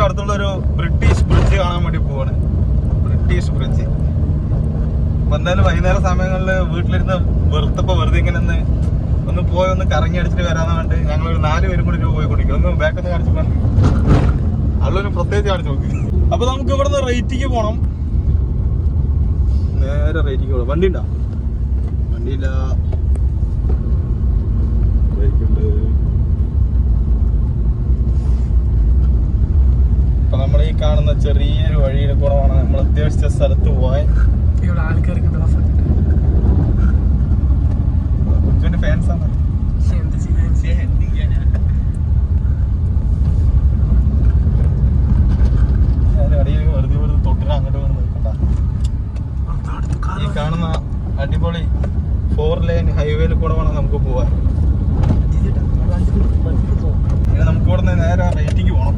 നമുക്ക് അടുത്തുള്ള ഒരു ബ്രിട്ടീഷ് ബ്രിഡ്ജ് കാണാൻ വേണ്ടി പോവാണ്. British bridge. അപ്പൊ എന്തായാലും വൈകുന്നേര സമയങ്ങളിൽ വീട്ടിലിരുന്ന് വെറുത്തപ്പോ വെറുതെ ഇങ്ങനെ ഒന്ന് ഒന്ന് പോയി ഒന്ന് കറങ്ങി അടിച്ചിട്ട് വരാന്ന് പറഞ്ഞിട്ട് ഞങ്ങൾ ഒരു നാല് പേരും കൂടി പോയി കുടിക്കും ഒന്ന് ബാക്ക് ഒന്ന് കാണിച്ചു പറഞ്ഞു അള്ളൊരു പ്രത്യേകിച്ച് കാണിച്ചു നോക്കി. അപ്പൊ നമുക്ക് ഇവിടെ നിന്ന് റേറ്റിക്ക് പോണം. നേരെ റേറ്റിക്ക് പോകണം വണ്ടി ഉണ്ടോ? വണ്ടിയില്ല. ബൈക്കുണ്ട് അപ്പൊ നമ്മൾ ഈ കാണുന്ന ചെറിയൊരു വഴിയിൽ കൂടെ നമ്മൾ ഉദ്ദേശിച്ച സ്ഥലത്ത് പോവാൻ ഇവിടെ ആൾക്കാർക്ക് കുഞ്ചുവിന്റെ ഫാൻസ് ആണ് എന്ത് ചെയ്യാൻ ഞാൻ അടിയിൽ വെറുതെ വെറുതെ തൊട്ടിന് അങ്ങോട്ട് വന്ന് നിൽക്കണ്ട ഈ കാണുന്ന അടിപൊളി ഫോർ ലൈൻ ഹൈവേയിൽ കൂടെ വേണം നമുക്ക് പോവാൻ ഇനി നമുക്ക് ഇവിടെ നിന്ന് നേരെ റേറ്റിംഗ് പോകണം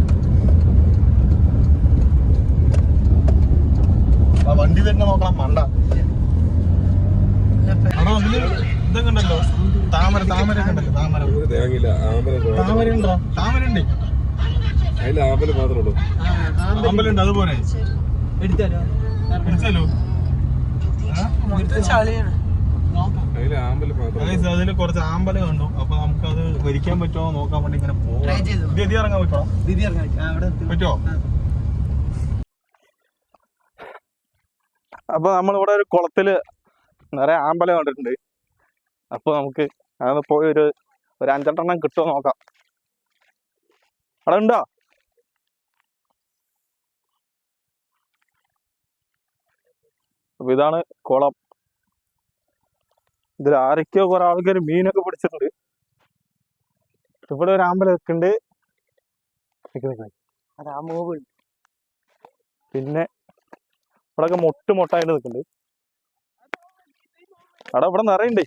ആ വണ്ടി വരുന്ന നോക്കണം മണ്ട ആണോ അതിൽ ഇതൊക്കെ ഉണ്ടല്ലോ താമര താമര ഒക്കെ ഉണ്ടല്ലോ താമര ഒരു തേങ്ങയില്ല ആമ്പല താമര ഉണ്ടോ താമര ഉണ്ട് അതിൽ ആമ്പൽ മാത്രമേ ഉള്ളൂ. അതുപോലെ. എടുത്താലോ ചളിയാണ്. അതിൽ കുറച്ച് ആമ്പൽ കണ്ടു. അപ്പൊ നമുക്ക് അത് വരിക്കാൻ പറ്റുമോ നോക്കാൻ വേണ്ടി ഇങ്ങനെ? ഇത് ഇറങ്ങാൻ പറ്റുമോ? ദീദി ഇറങ്ങാൻ പറ്റുമോ? അപ്പൊ നമ്മളിവിടെ ഒരു കുളത്തിൽ നിറയെ ആമ്പലം കണ്ടിട്ടുണ്ട്. അപ്പൊ നമുക്ക് അതൊന്ന് പോയി ഒരു ഒരു അഞ്ചെട്ടെണ്ണം കിട്ടുമോ നോക്കാം. അവിടെ ഉണ്ടോ? അപ്പൊ ഇതാണ് കുളം. ഇതിൽ ആരൊക്കെയോ കുറെ ആൾക്കാർ മീനൊക്കെ പിടിച്ചിട്ടുണ്ട്. ഇവിടെ ഒരു അമ്പലം ഒക്കെ ഉണ്ട് പിന്നെ ഇവിടെയൊക്കെ മൊട്ട് മൊട്ടായിട്ട് നിൽക്കുന്നുണ്ട് അവിടെ ഇവിടെ നിറയുണ്ട്.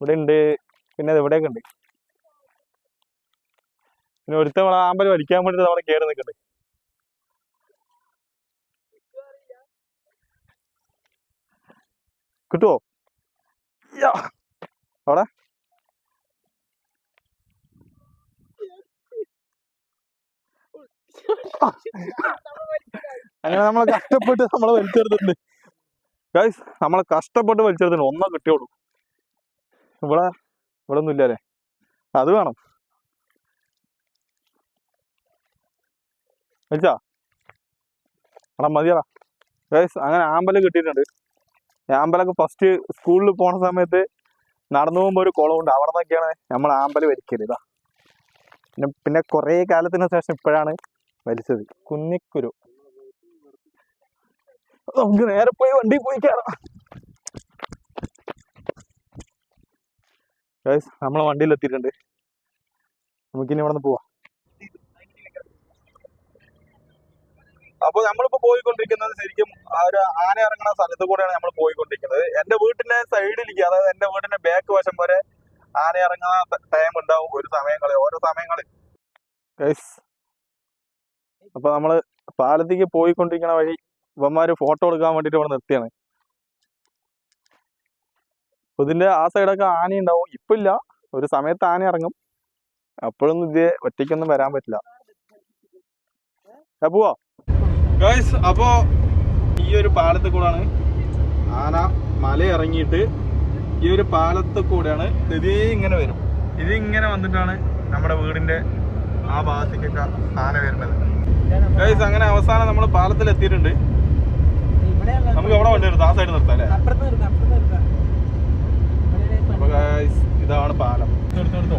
ഇവിടെ ഉണ്ട് പിന്നെ അത് ഇവിടെയൊക്കെ ഉണ്ട് പിന്നെ ഒരുത്തവണ ആമ്പൽ വലിക്കാൻ വേണ്ടിട്ട് അവിടെ കയറി നിൽക്കുന്നുണ്ട് കിട്ടുവോ? യാ. അവിടെ? അങ്ങനെ നമ്മളെ കഷ്ടപ്പെട്ട് നമ്മളെ വലിച്ചെടുത്തിട്ടുണ്ട്. ഗൈസ് നമ്മളെ കഷ്ടപ്പെട്ട് വലിച്ചെടുത്തിട്ടുണ്ട്. ഒന്നോ കിട്ടിയോളൂ ഇവിടെ ഇവിടെ ഒന്നും ഇല്ലല്ലേ? അത് വേണം. വലിച്ചാ? അവിടെ മതിയടാ. ഗൈസ് അങ്ങനെ ആമ്പൽ കിട്ടിയിട്ടുണ്ട്. ആമ്പലൊക്കെ ഫസ്റ്റ് സ്കൂളിൽ പോണ സമയത്ത് നടന്നു പോകുമ്പോൾ ഒരു കുളമുണ്ട് അവിടെ നിന്നൊക്കെയാണ് നമ്മൾ ആമ്പൽ വലിക്കൽ ഇതാ പിന്നെ പിന്നെ കുറേ കാലത്തിന് ശേഷം ഇപ്പോഴാണ് വലിച്ചത് കുന്നിക്കുരു. നമുക്ക് നേരെ പോയി വണ്ടി പോയി കയറാം നമ്മളെ വണ്ടിയിൽ എത്തിയിട്ടുണ്ട്. നമുക്കിനി ഇവിടെ നിന്ന് പോവാം. അപ്പൊ നമ്മളിപ്പോ പോയിക്കൊണ്ടിരിക്കുന്നത് ശരിക്കും ആ ഒരു ആന ഇറങ്ങുന്ന സ്ഥലത്ത് കൂടെയാണ് നമ്മൾ പോയിക്കൊണ്ടിരിക്കുന്നത്. എന്റെ വീട്ടിന്റെ സൈഡിലേക്ക് അതായത് എന്റെ വീടിന്റെ ബാക്ക് വശം വരെ ആന ഇറങ്ങുന്ന ടൈം ഉണ്ടാവും ഒരു സമയങ്ങളിൽ ഓരോ സമയങ്ങളിൽ. അപ്പൊ നമ്മൾ പാലത്തേക്ക് പോയിക്കൊണ്ടിരിക്കുന്ന വഴി ഇവന്മാര് ഫോട്ടോ എടുക്കാൻ വേണ്ടിട്ട് ഇവിടെ നിർത്തിയാണ്. ഇതിന്റെ ആ സൈഡൊക്കെ ആന ഉണ്ടാവും. ഇപ്പൊ ഇല്ല. ഒരു സമയത്ത് ആന ഇറങ്ങും. അപ്പോഴൊന്നും ഇത് ഒറ്റയ്ക്കൊന്നും വരാൻ പറ്റില്ല. പോവാ. ഗൈസ് അപ്പോ ഈ ഒരു പാലത്തിൽ കൂടാണ് ആന മല ഇറങ്ങിയിട്ട് ഈ ഒരു പാലത്തിൽ കൂടെയാണ് ഇതേ ഇങ്ങനെ വരും. ഇത് ഇങ്ങനെ വന്നിട്ടാണ് നമ്മുടെ വീടിന്റെ ആ ഭാഗത്തേക്കൊക്കെ ആന വരുന്നത്. ഗൈസ് അങ്ങനെ അവസാനം നമ്മൾ പാലത്തിൽ എത്തിയിട്ടുണ്ട്. നമുക്ക് എവിടെ വണ്ടി നിർത്താം? ആ സൈഡ് നിർത്താം അല്ലേ? നിർത്താം നിർത്താം. അപ്പൊ ഗൈസ് ഇതാണ് പാലം. എടുത്തോ എടുത്തോ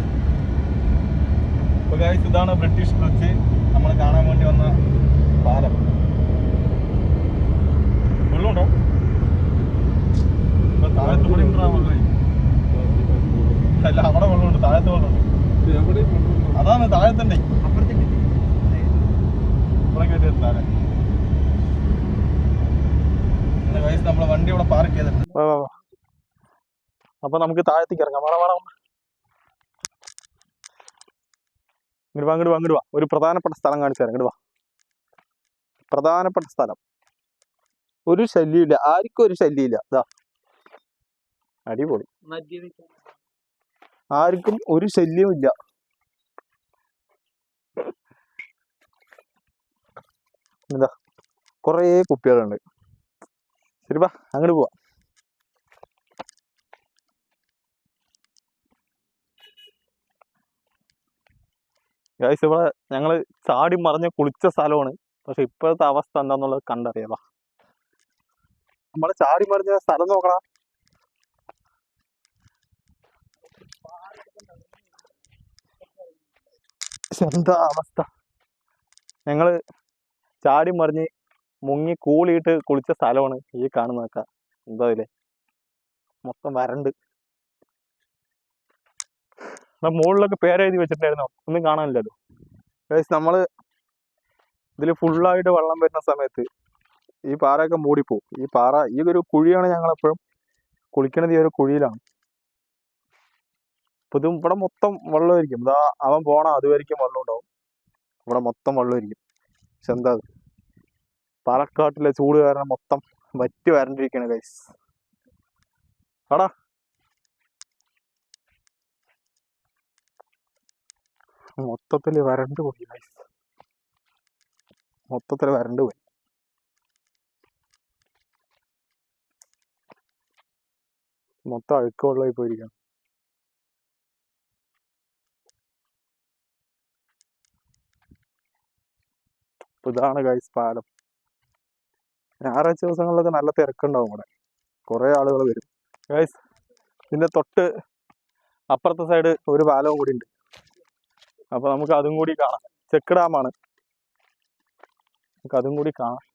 അപ്പൊ ഗൈസ് ഇതാണ് ബ്രിട്ടീഷ് ബ്രിഡ്ജ് നമ്മൾ കാണാൻ വേണ്ടി വന്ന പാലം. വെള്ളമുണ്ടോ ഇപ്പൊ താഴത്ത് കൂടി. അല്ല അവിടെ വെള്ളമുണ്ട് താഴത്ത് വെള്ളമുണ്ട് അതാണ് താഴത്തുണ്ടേ. കേട്ടി വണ്ടി പാർക്ക് ചെയ്തിട്ടുണ്ട്. അപ്പൊ നമുക്ക് താഴത്തേക്ക് ഇറങ്ങാം. വേണം വേണം ഇങ്ങോട്ട് വാ. ഇങ്ങോട്ട് വാ ഒരു പ്രധാനപ്പെട്ട സ്ഥലം കാണിച്ചു തരാം. ഇങ്ങോട്ട് വാ. പ്രധാനപ്പെട്ട സ്ഥലം. ഒരു ശല്യമില്ല ആർക്കും ഒരു ശല്യമില്ല ഇതാ അടിപൊളി. ആർക്കും ഒരു ശല്യവും ഇല്ല എന്താ കുറേ കുപ്പികളുണ്ട്. ശരിപ്പാ അങ്ങോട്ട് പോവാം. ഗൈസ് ഇവിടെ ഞങ്ങൾ ചാടി മറിഞ്ഞ് കുളിച്ച സ്ഥലമാണ്. പക്ഷെ ഇപ്പോഴത്തെ അവസ്ഥ എന്താന്നുള്ളത് കണ്ടറിയാം. നമ്മൾ ചാടി മറിഞ്ഞ സ്ഥലം നോക്കണം. എന്താ അവസ്ഥ? ഞങ്ങൾ ചാടി മറിഞ്ഞ് മുങ്ങി കൂളിയിട്ട് കുളിച്ച സ്ഥലമാണ് ഈ കാണുന്നതൊക്കെ. എന്താ ഇതിലെ മൊത്തം വരണ്ട്. മുകളിലൊക്കെ പേരെഴുതി വെച്ചിട്ടുണ്ടായിരുന്നോ? ഒന്നും കാണാനില്ലല്ലോ. നമ്മൾ ഇതിൽ ഫുള്ളായിട്ട് വെള്ളം വരുന്ന സമയത്ത് ഈ പാറയൊക്കെ മൂടിപ്പോവും. ഈ പാറ ഈ ഒരു കുഴിയാണ് ഞങ്ങൾ എപ്പോഴും കുളിക്കണത് ഈ ഒരു കുഴിയിലാണ്. അപ്പൊ ഇത് ഇവിടെ മൊത്തം വെള്ളമായിരിക്കും. ഇതാ അവൻ പോണ അതുവരിക്കും വെള്ളം ഉണ്ടാവും. ഇവിടെ മൊത്തം വെള്ളമായിരിക്കും. പക്ഷെ എന്താ? പാലക്കാട്ടിലെ ചൂട് കാരണം മൊത്തം വറ്റി വരണ്ടിരിക്കുകയാണ് ഗൈസ് ആടാ മൊത്തത്തിൽ വരണ്ട് പോയി ഗൈസ് മൊത്തത്തിൽ വരണ്ട് പോയി മൊത്തം അഴുക്ക് വെള്ളമായി പോയിരിക്കണം. അപ്പൊ ഇതാണ് ഗൈസ് പാലം. ഞായറാഴ്ച ദിവസങ്ങളിലൊക്കെ നല്ല തിരക്കുണ്ടാവും ഇവിടെ. കുറെ ആളുകൾ വരും. ഗൈസ് ഇതിന്റെ തൊട്ട് അപ്പുറത്തെ സൈഡ് ഒരു പാലവും കൂടി ഉണ്ട്. അപ്പൊ നമുക്ക് അതും കൂടി കാണാം. ചെക്ക് ഡാമാണ്. നമുക്ക് അതും കൂടി കാണാം.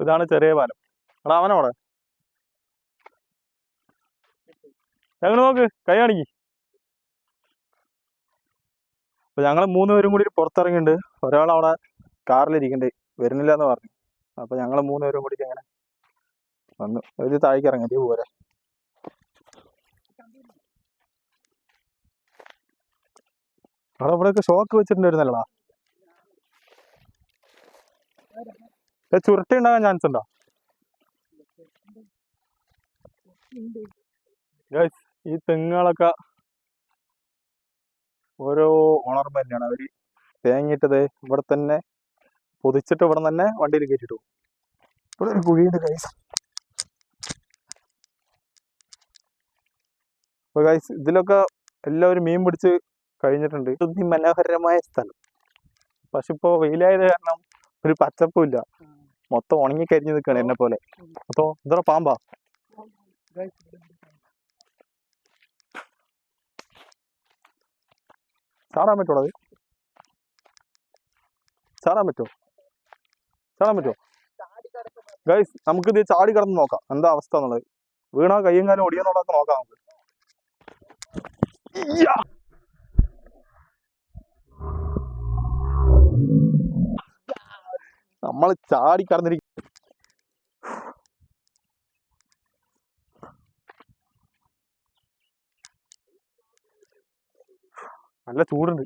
ഇതാണ് ചെറിയ പാലം. എടാ അവനവിടെ ഞങ്ങൾ നോക്ക് കൈ കാണിക്ക്. അപ്പൊ ഞങ്ങൾ മൂന്ന് പേരും കൂടി പുറത്തിറങ്ങിയിട്ടുണ്ട്. ഒരാൾ അവിടെ കാറിലിരിക്കണ്ട്. വരുന്നില്ല എന്ന് പറഞ്ഞു. അപ്പൊ ഞങ്ങൾ മൂന്ന് പേരും കൂടി അങ്ങനെ വന്നു. ഒരു താഴേക്ക് ഇറങ്ങി പോരെ. അവിടെ ഇവിടെയൊക്കെ ഷോക്ക് വെച്ചിട്ടുണ്ടായിരുന്നല്ലടാ. ചുരുട്ടി ഉണ്ടാകാൻ ചാൻസ് ഉണ്ടോ? ഈ തെങ്ങുകളൊക്കെ ഓരോ ഉണർമ്മ തന്നെയാണ്. അവർ തേങ്ങിയിട്ടത് ഇവിടെ തന്നെ പൊതിച്ചിട്ട് ഇവിടെ തന്നെ വണ്ടിയിൽ കയറ്റിട്ടു ഇവിടെ ഒരു കുഴിയുണ്ട് ഗൈസ് അപ്പൊ ഗൈസ് ഇതിലൊക്കെ എല്ലാവരും മീൻ പിടിച്ച് കഴിഞ്ഞിട്ടുണ്ട്. മനോഹരമായ സ്ഥലം. പക്ഷെ ഇപ്പൊ വെയിലായത് കാരണം ഒരു പച്ചപ്പും ഇല്ല. മൊത്തം ഉണങ്ങി കരിഞ്ഞു നിൽക്കുകയാണ് എന്നെ പോലെ. അപ്പൊ ഇത്ര പാമ്പാ. ചാടാൻ പറ്റുമോ അത്? ചാടാൻ പറ്റുമോ ചാടാൻ പറ്റുമോ ഗൈസ് നമുക്ക് ഇത് ചാടി കിടന്ന് നോക്കാം. എന്താ അവസ്ഥ എന്നുള്ളത്. വീണാ കയ്യും കാലം ഒടിയെന്നുള്ളതൊക്കെ നോക്കാം നമുക്ക്. നമ്മൾ ചാടി കടന്നിരിക്കും നല്ല ചൂടുണ്ട്.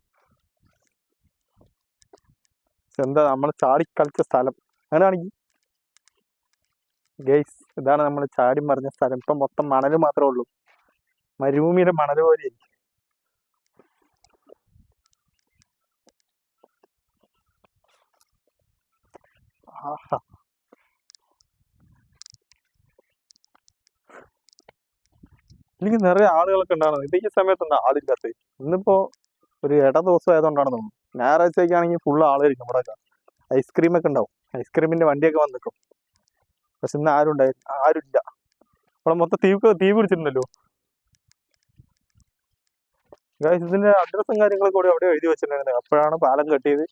എന്താ നമ്മൾ ചാടി കളിച്ച സ്ഥലം? അങ്ങനെയാണെങ്കിൽ ഗൈസ് ഇതാണ് നമ്മൾ ചാടി മറിഞ്ഞ സ്ഥലം. ഇപ്പം മൊത്തം മണൽ മാത്രമേ ഉള്ളൂ. മരുഭൂമിയുടെ മണൽ പോലെ ആഹാ എനിക്ക് നിറയെ ആളുകളൊക്കെ ഉണ്ടാകണം ഇത് ഈ സമയത്ത് എന്താ ആളില്ലാത്ത ഇന്നിപ്പോ ഒരു ഇട ദിവസം ആയതുകൊണ്ടാണ് തോന്നുന്നു. ഞായറാഴ്ചയൊക്കെ ആണെങ്കിൽ ഫുള്ള് ആളായിരിക്കും ഇവിടെ ഐസ്ക്രീം ഒക്കെ ഉണ്ടാവും. ഐസ്ക്രീമിന്റെ വണ്ടിയൊക്കെ വന്നിട്ടും പക്ഷെ ഇന്ന് ആരും ഉണ്ടായി ആരും ഇല്ല ഇവിടെ മൊത്തം തീ തീ പിടിച്ചിട്ടുണ്ടല്ലോ. ഇതിന്റെ അഡ്രസ്സും കാര്യങ്ങളൊക്കെ കൂടി അവിടെ എഴുതി വെച്ചിട്ടുണ്ടായിരുന്നത് അപ്പോഴാണ് പാലം കെട്ടിയത്.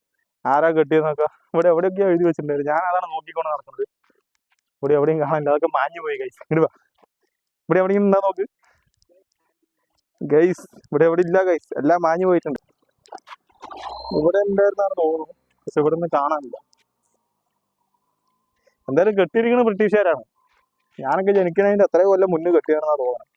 ആരാ കെട്ടിയെന്നൊക്കെ ഇവിടെ എവിടെയൊക്കെയോ എഴുതി വെച്ചിട്ടുണ്ടായിരുന്നു. ഞാൻ അതാണ് നോക്കിക്കൊണ്ട് നടക്കുന്നത്. ഇവിടെ എവിടെയും കാണാനില്ല. അതൊക്കെ മാഞ്ഞു പോയി ഗൈസ് ഇങ്ങോട്ട് വാ. ഇവിടെ എവിടെയും എന്താ നോക്ക്. ഗൈസ് ഇവിടെ എവിടെ ഇല്ല ഗൈസ് എല്ലാം മാഞ്ഞു പോയിട്ടുണ്ട്. ഇവിടെ ഉണ്ടായിരുന്നാണ് തോന്നുന്നു. പക്ഷെ ഇവിടെ നിന്ന് കാണാനില്ല. എന്തായാലും കെട്ടിയിരിക്കുന്നത് ബ്രിട്ടീഷുകാരാണ്. ഞാനൊക്കെ ജനിക്കുന്നതിന്റെ അത്രയും കൊല്ലം മുന്നേ കെട്ടിയാണെന്നാണ് തോന്നുന്നത്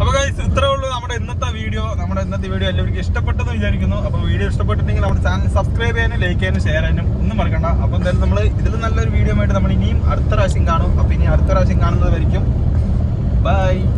അപ്പൊ ഗൈസ് ഇത്രേ ഉള്ളൂ നമ്മുടെ ഇന്നത്തെ വീഡിയോ നമ്മുടെ ഇന്നത്തെ വീഡിയോ എല്ലാവർക്കും ഇഷ്ടപ്പെട്ടെന്ന് വിചാരിക്കുന്നു. അപ്പൊ വീഡിയോ ഇഷ്ടപ്പെട്ടിട്ടുണ്ടെങ്കിൽ നമ്മുടെ ചാനൽ സബ്സ്ക്രൈബ് ചെയ്യാനും ലൈക്ക് ചെയ്യാനും ഷെയർ ചെയ്യാനും ഒന്നും മറക്കണ്ട. അപ്പോൾ എന്തായാലും നമ്മൾ ഇതിൽ നല്ലൊരു വീഡിയോ ആയിട്ട് നമ്മൾ ഇനിയും അടുത്ത പ്രാവശ്യം കാണും. അപ്പൊ ഇനി അടുത്ത പ്രാവശ്യം കാണുന്നത് വരയ്ക്കും ബൈ